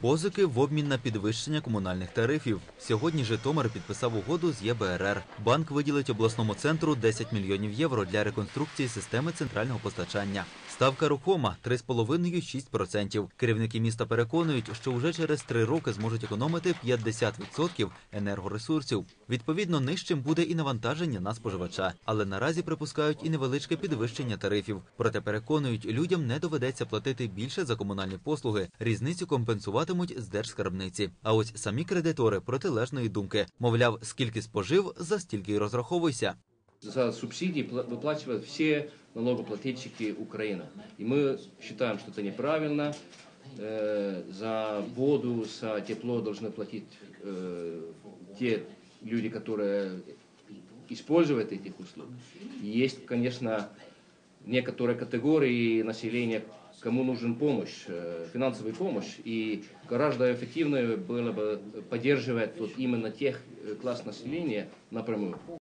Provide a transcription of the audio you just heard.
Позики в обмін на підвищення комунальних тарифів. Сьогодні Житомир підписав угоду з ЄБРР. Банк виділить обласному центру 10 мільйонів євро для реконструкції системи центрального постачання. Ставка рухома 3,5-6%. Керівники міста переконують, що вже через три роки зможуть економити 50% енергоресурсів. Відповідно, нижчим буде і навантаження на споживача. Але наразі припускають і невеличке підвищення тарифів. Проте переконують, людям не доведеться платити більше за комунальні послуги. Різницю компенсуватимуть з держскарбниці. А ось самі кредитори протилежної думки. Мовляв, скільки спожив, за стільки й розраховуйся. За субсидии пла- выплачивают все налогоплательщики Украины. И мы считаем, что это неправильно. Э, За воду, за тепло должны платить э, те люди, которые используют этих услуг. И Есть, конечно, некоторые категории населения, кому нужен помощь, э, финансовая помощь. И гораздо эффективнее было бы поддерживать вот именно тех э, класс населения напрямую.